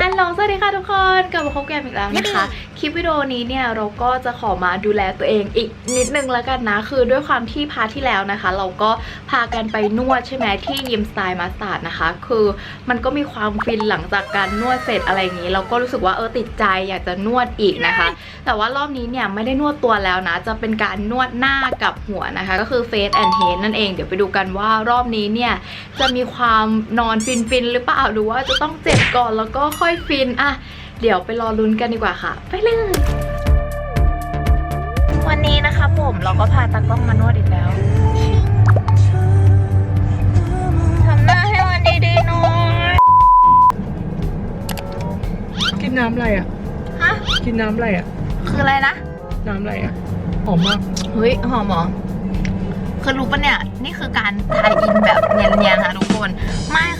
ฮัลโหลสวัสดีค่ะทุกคนกลับมาพบกันอีกแล้วนะคะคลิปวิดีโอนี้เนี่ยเราก็จะขอมาดูแลตัวเองอีกนิดนึงแล้วกันนะ คือด้วยความที่พาที่แล้วนะคะ เราก็พากันไปนวดใช่ไหมที่ยิมสไตล์มาสตาร์ดนะคะ คือมันก็มีความฟินหลังจากการนวดเสร็จอะไรอย่างนี้ เราก็รู้สึกว่าเออติดใจอยากจะนวดอีกนะคะ แต่ว่ารอบนี้เนี่ยไม่ได้นวดตัวแล้วนะ จะเป็นการนวดหน้ากับหัวนะคะ ก็คือ face and head นั่นเองเดี๋ยวไปดูกันว่ารอบนี้เนี่ยจะมีความนอนฟินฟินๆหรือเปล่าหรือว่าจะต้องเจ็บก่อนแล้วก็ค่อยฟินอะ เดี๋ยวไปรอลุ้นกันดีกว่าค่ะ ไปเลย วันนี้นะคะผมเราก็พาตากล้องมานวดอีกแล้วทำหน้าให้มันดีๆหน่อยกินน้ำอะไรอะ ฮะ กินน้ำอะไรอะ คืออะไรนะ น้ำอะไรอะ หอมมาก เฮ้ยหอมเหรอคือรู้ปะเนี่ย นี่คือการทายอินแบบเนียนๆนะทุก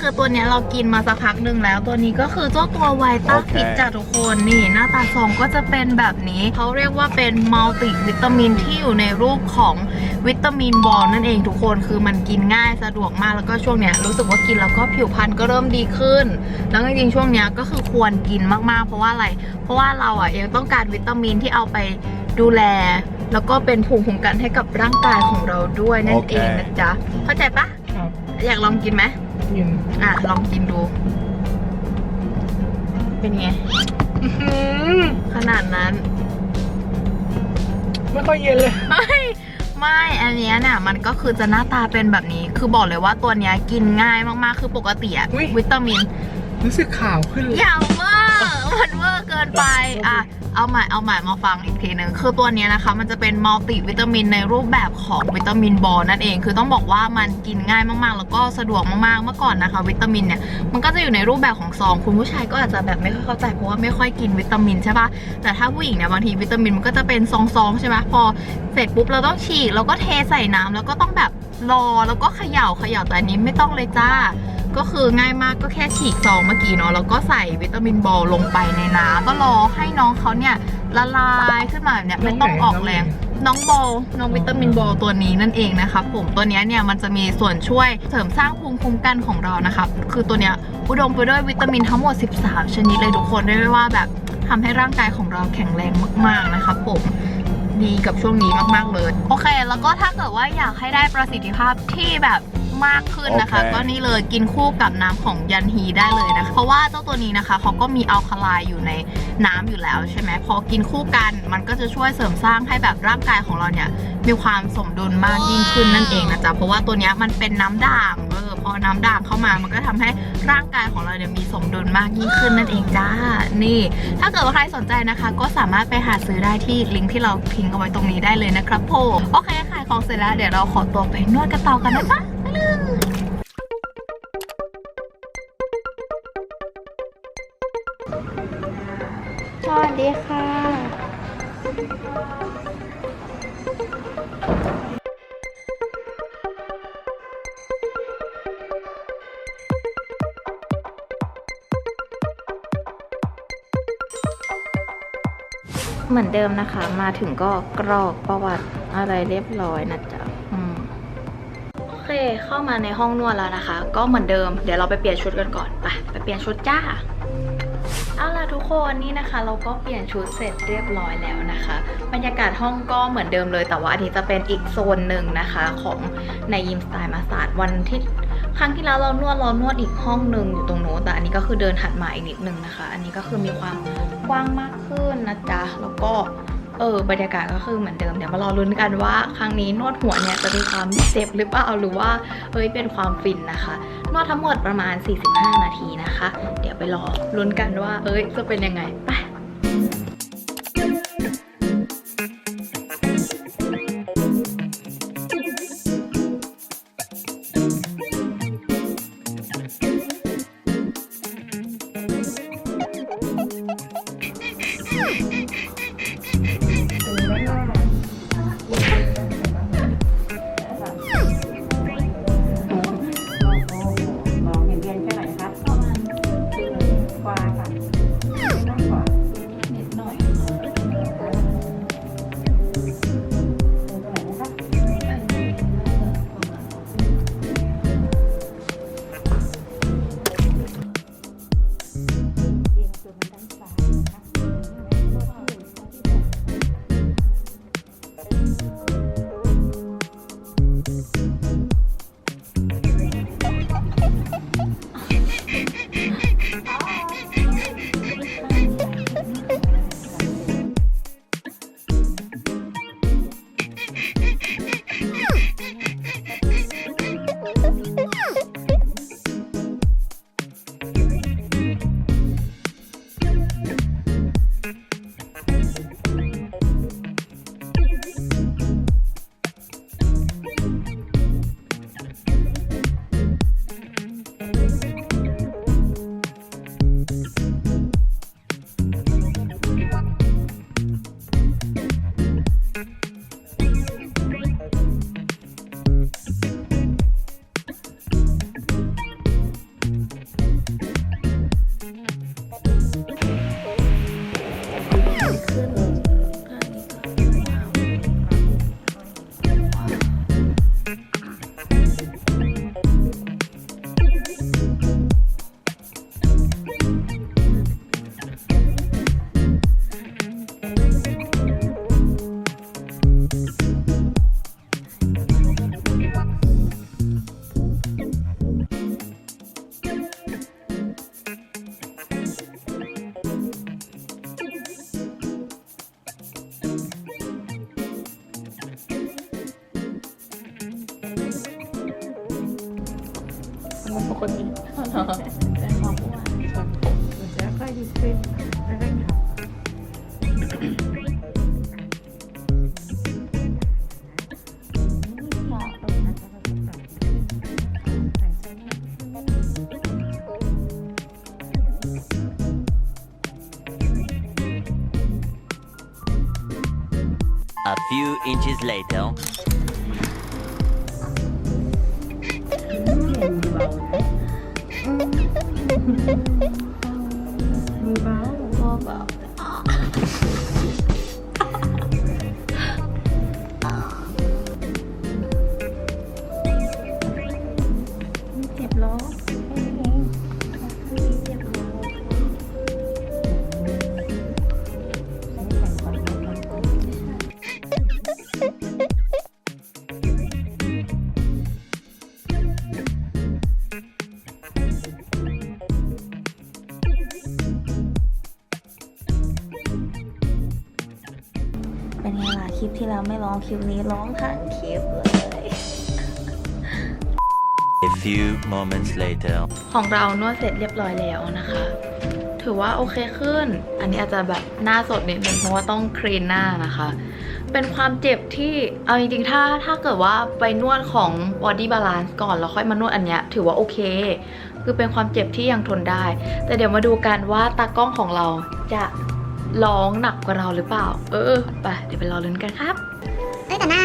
คนไม่คือตัวเนี้ยเรากินมาสักพักหนึ่งแล้ว ตัวนี้ก็คือเจ้าตัวไวต้าโอเคฟิตจ้ะทุกคนนี่ หน้าตาซองก็จะเป็นแบบนี้เขาเรียกว่าเป็นมัลติวิตามินที่อยู่ในรูปของวิตามินบอลนั่นเองทุกคนคือมันกินง่ายสะดวกมากแล้วก็ช่วงเนี้ยรู้สึกว่ากินแล้วก็ผิวพรรณก็เริ่มดีขึ้น แล้วจริงๆช่วงเนี้ยก็คือควรกินมากๆ เพราะว่าอะไร เพราะว่าเราอะยังต้องการวิตามินที่เอาไปดูแลแล้วก็เป็นภูมิคุ้มกันให้กับร่างกายของเราด้วยนั่นโอเคเองนะจ๊ะเข้าใจปะครับอยากลองกินไหม กินอะ ลองกินดู เป็นไงอื้อหือขนาดนั้น ไม่ค่อยเย็นเลย ไม่ ไม่ อันเนี้ยเนี่ยมันก็คือจะหน้าตาเป็นแบบนี้ คือบอกเลยว่าตัวเนี้ยกินง่ายมากๆ คือปกติอะอุ๊ย วิตามิน รู้สึกขาวขึ้นเลยอย่าเวอร์มันเวอร์เกินไป อะ เอาใหม่เอาใหม่มาฟังอีกทีหนึ่งคือตัวนี้นะคะ มันจะเป็นมัลติวิตามินในรูปแบบของวิตามินบอลนั่นเอง คือต้องบอกว่ามันกินง่ายมากๆ แล้วก็สะดวกมากๆ เมื่อก่อนนะคะ วิตามินเนี่ยมันก็จะอยู่ในรูปแบบของซองคุณผู้ชายก็อาจจะแบบไม่ค่อยเข้าใจเพราะว่าไม่ค่อยกินวิตามินใช่ปะแต่ถ้าผู้หญิงเนี่ยบางทีวิตามินมันก็จะเป็นซองๆใช่ไหมพอเสร็จปุ๊บเราต้องฉีกแล้วก็เทใส่น้ำแล้วก็ต้องแบบรอแล้วก็เขย่าเขย่าแต่อันนี้ไม่ต้องเลยจ้า ก็คือง่ายมากก็แค่ฉีกซองเมื่อกี้เนาะแล้วก็ใส่วิตามินบอลลงไปในน้ำก็รอให้น้องเขาเนี่ยละลายขึ้นมาแบบเนี่ยไม่ต้องออกแรง น้องบอลน้องวิตามินบอลตัวนี้นั่นเองนะคะผมตัวเนี้ยเนี่ยมันจะมีส่วนช่วยเสริมสร้างภูมิคุ้มกันของเรานะคะคือตัวเนี้ยอุดมไปด้วยวิตามินทั้งหมด 13 ชนิดเลยทุกคนเรียกได้ว่าแบบทำให้ร่างกายของเราแข็งแรงมาก ๆ นะคะผมดีกับช่วงนี้มาก ๆ เลย โอเค แล้วก็ถ้าเกิดว่าอยากให้ได้ประสิทธิภาพที่แบบ มากขึ้นนะคะ โอเค ก็นี่เลยกินคู่กับน้ำของยันฮีได้เลยนะคะ เพราะว่าเจ้าตัวนี้นะคะเขาก็มีอัลคาไลน์อยู่ในน้ำอยู่แล้วใช่ไหมพอกินคู่กันมันก็จะช่วยเสริมสร้างให้แบบร่างกายของเราเนี่ยมีความสมดุลมากยิ่งขึ้นนั่นเองนะจ๊ะเพราะว่าตัวเนี้ยมันเป็นน้ำด่างเออพอน้ำด่างเข้ามามันก็ทำให้ร่างกายของเราเนี่ยมีสมดุลมากยิ่งขึ้นนั่นเองจ้านี่ ถ้าเกิดว่าใครสนใจนะคะ ก็สามารถไปหาซื้อได้ที่ลิงก์ที่เราทิ้งเอาไว้ตรงนี้ได้เลยนะครับผมโอเคขายของเสร็จแล้วเดี๋ยวเราขอตัวไปนวดกันต่อกันนะจ๊ะไปเลย สวัสดีค่ะ เหมือนเดิมนะคะ มาถึงก็กรอกประวัติอะไรเรียบร้อยนะจ๊ะ เคเข้ามาในห้องนวดแล้วนะคะ ก็เหมือนเดิม เดี๋ยวเราไปเปลี่ยนชุดกันก่อน ไปไปเปลี่ยนชุดจ้า เอาล่ะทุกคนนี่นะคะ เราก็เปลี่ยนชุดเสร็จเรียบร้อยแล้วนะคะ บรรยากาศห้องก็เหมือนเดิมเลย แต่ว่าอันนี้จะเป็นอีกโซนหนึ่งนะคะของในยิมสไตล์มาสาดวันที่ครั้งที่แล้วเรานวดเรานวดอีกห้องหนึ่งอยู่ตรงโน้นแต่อันนี้ก็คือเดินถัดมาอีกนิดนึงนะคะ อันนี้ก็คือมีความกว้างมากขึ้นนะจ๊ะแล้วก็ เออบรรยากาศก็คือเหมือนเดิมเดี๋ยวมารอลุ้นกันว่า ครั้งนี้นวดหัวเนี่ยจะมีความเจ็บหรือเปล่าหรือว่าเอ้ยเป็นความฟินนะคะนวดทั้งหมดประมาณ 45 นาทีนะคะ เดี๋ยวไปรอลุ้นกันว่า เอ้ยจะเป็นยังไงไป มันปกติเป็นความอ้วนส่วนผมมันจะค่อยดีขึ้นแล้วก็ขับ A few inches later. ล่ะคลิปที่แล้วไม่ร้องคลิปนี้ร้องทั้งคลิปเลย A few moments later. ของเรานวดเสร็จเรียบร้อยแล้วนะคะ ถือว่าโอเคขึ้น อันนี้อาจจะแบบหน้าสดนิดนึงเพราะว่าต้องคลีนหน้านะคะ เป็นความเจ็บที่เอาจริงๆ ถ้าถ้าเกิดว่าไปนวดของ body balance ก่อนแล้วค่อยมานวดอันเนี้ยถือว่าโอเค คือเป็นความเจ็บที่ยังทนได้ แต่เดี๋ยวมาดูกันว่าตากล้องของเราจะ ร้องหนักกว่าเราหรือเปล่า เออไปเดี๋ยวไปรอลุ้นกันครับเอ้ยแต่หน้า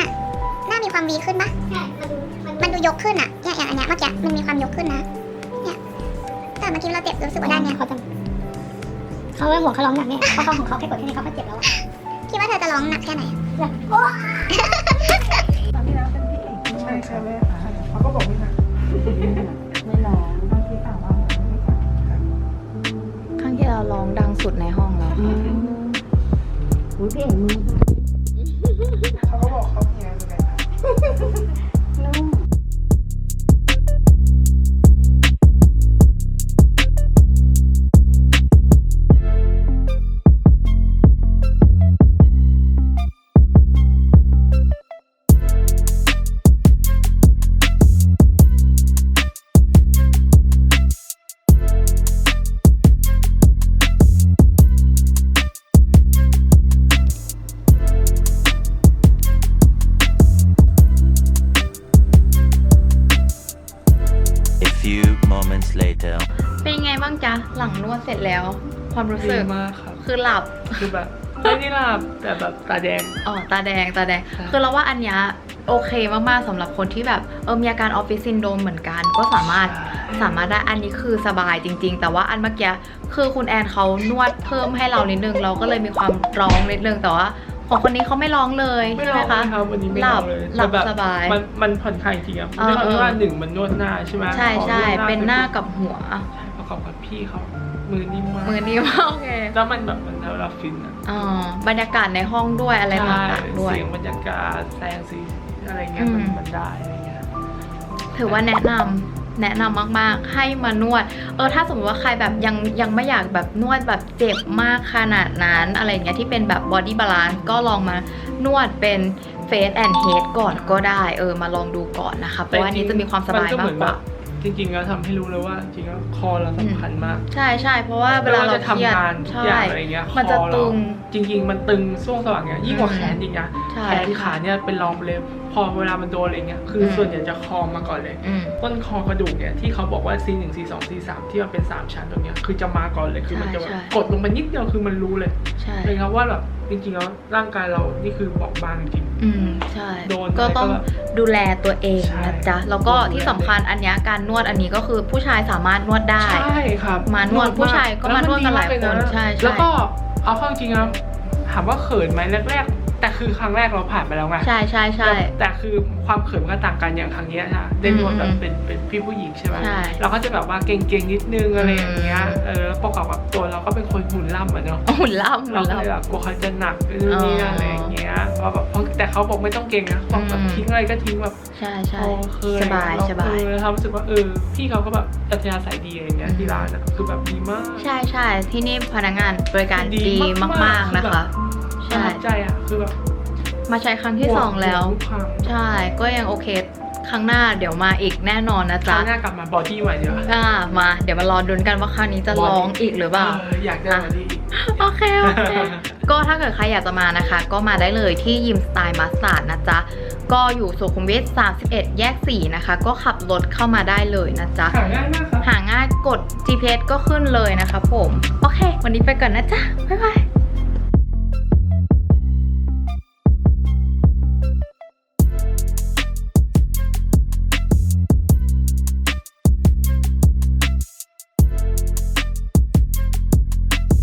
หน้ามีความวีขึ้นปะใช่มันดูยกขึ้นอะเนี่ยอย่างอันเนี้ยเมื่อกี้มันมีความยกขึ้นนะ เนี่ย แต่เมื่อกี้เราเจ็บรู้สึกว่าด้านเนี้ยเขาจะเขาเป็นห่วงเขาร้องหนักเนี่ยเพราะเขาของเขาแค่กดแค่นี้เขาก็เจ็บแล้วอะคิดว่าเธอจะร้องหนักแค่ไหนตอนที่แล้วเป็นพี่เอกใช่ใช่ไหมคะเขาก็บอกไม่หนักไม่ร้องบางทีถามว่าไม่จับข้างที่เราร้องดังสุดในห้อง แล้วอืม ความรู้ดีสึกมากครับคือหลับคือแบบไม่ได้หลับแต่แบบตาแดงอ๋อตาแดงตาแดงค่ะคือเราว่าอันเนี้ยโอเคมากๆสำหรับคนที่แบบเออมีอาการออฟฟิศซินโดรมเหมือนกัน ก็สามารถสามารถได้อันนี้คือสบายจริง ๆ แต่ว่าอันเมื่อกี้คือคุณแอนเขานวดเพิ่มให้เรานิดนึงเราก็เลยมีความร้องนิดนึงแต่ว่าของคนนี้เขาไม่ร้องเลยไม่ใช่ลไหมองคะนะครับวันนี้ไม่หลลัอบงเลยหลับแต่แบบสบายมันมันผ่อนคลายจริงๆอะเออเพราะว่าเออหนึ่งมันนวดหน้าใช่ไหมใช่พอใช่วดเป็นหน้ากับหัว พี่เขามือนิ่มมากมือนี้มากโอเคแล้วมันแบบมันเราเราฟินอะอ๋อบรรยากาศในห้องด้วยอะไรใช่ต่างๆด้วย เสียงบรรยากาศแสงสีอะไรเงี้ยมันอืม มันได้อะไรเงี้ย ถือว่าแนะนำแนะนำมากๆ ให้มานวด เออถ้าสมมติว่าใครแบบยังยังไม่อยากแบบนวดแบบเจ็บมากขนาดนั้น อะไรอย่างเงี้ยที่เป็นแบบบอดี้บาลานซ์ก็ลองมานวดเป็นเฟสแอนด์เฮดก่อนก็ได้ เออมาลองดูก่อนนะคะ เพราะว่าอันนี้จะมีความสบายนก็มาเหกอนกแบว่าบ จริงๆแล้วทำให้รู้เลยว่า จริงๆแล้วคอเราสำคัญมาก ใช่ใช่เพราะว่าเวลาเราจะเครียดทำงานทุกใช่อย่างอะไรเงี้ยมันจะคอเราตึงจริง ๆ มันตึงช่วงสว่างเงี้ยยิ่งกว่าอืมแขนอีกนะใช่แขนขาเนี่ยเป็นรองไปเลยพอเวลามันโดนอะไรเงี้ยคืออมส่วนใหญ่จะคอมาก่อนเลยอืมต้นคอกระดูกเนี่ยที่เขาบอกว่า C 1 C 2 C 3ที่มันเป็น 3 ชั้นตรงเนี้ยคือจะมาก่อนเลยคือมันจะแบบใช่ใช่กดลงไปนิดเดียวคือมันรู้เลยใช่เลยครับว่าแบบ จริงๆแล้วร่างกายเรานี่คือบอกบางจริง อืมใช่โดนก็ต้องอะไรก็แบบดูแลตัวเองใช่นะจ๊ะ แล้วก็ต้องดูแลที่สำคัญอันเนี้ยการนวดอันนี้ก็คือผู้ชายสามารถนวดได้ ใช่ครับมานวดผู้ชายก็มานวดกันหลายคนแวมัดีมกเะใช่ใช่แล้วก็เอาเข้าจริงๆนะถามว่าเขินไหมแรกๆ แต่คือครั้งแรกเราผ่านไปแล้วไงใช่ใช่ใช่ แต่คือความเขินมันก็ต่างกันอย่างครั้งเนี้ยค่ะได้นวดแบบอืมเป็นเป็นพี่ผู้หญิงใช่ไหมใช่เราก็จะแบบว่าเก่งๆนิดนึงอะไรอย่างเงี้ยอืมเออแล้วประกอบกับตัวเราก็เป็นคนหุ่นล่ำอะเนาะหุ่นล่ำหุ่เรานก็เลยล่ำแบบกลัวเขาจะหนักนู่นนี่นั่นอะไรอย่างเงี้ยเพราะแบบเพราะแต่เขาบอกไม่ต้องเก่งนะบอกแบบอืมทิ้งอะไรก็ทิ้งแบบใช่ใช่โอ้เคยสบายเรสบายเออเรารู้สึกว่าเออพี่เขาก็แบบอัธยาศัยดีอะไรอย่างเงี้ยที่ร้านอะคือแบบดีมาก ใช่ใช่ที่นี่พนักงานบริการดีดีมากๆมากๆนะคะ ประใช่ทับใจอะคือแบบมาใช้ครั้งที่สองแล้วทุกครั้งใช่ ก็ยังโอเค ครั้งหน้าเดี๋ยวมาอีกแน่นอนนะครั้จ๊ะงหน้ากลับมาบอดี้ใหม่เดียวาอ่ามา เดี๋ยวมารอดุนกันว่าครั้งนี้จะร้องอีกหรือเปล่าเอออยากได้บอดี้อีกโอเคโอเค ก็ถ้าเกิดใครอยากจะมานะคะ ก็มาได้เลยที่ยิมสไตล์มาสตาร์ดนะจ๊ะ ก็อยู่สุขุมวิท31 แยก 4 นะคะ ก็ขับรถเข้ามาได้เลยนะจ๊ะ หาง่ายมากครับหาง่ายกด GPS ก็ขึ้นเลยนะคะผม โอเค วันนี้ไปก่อนนะจ๊ะ บ๊ายบาย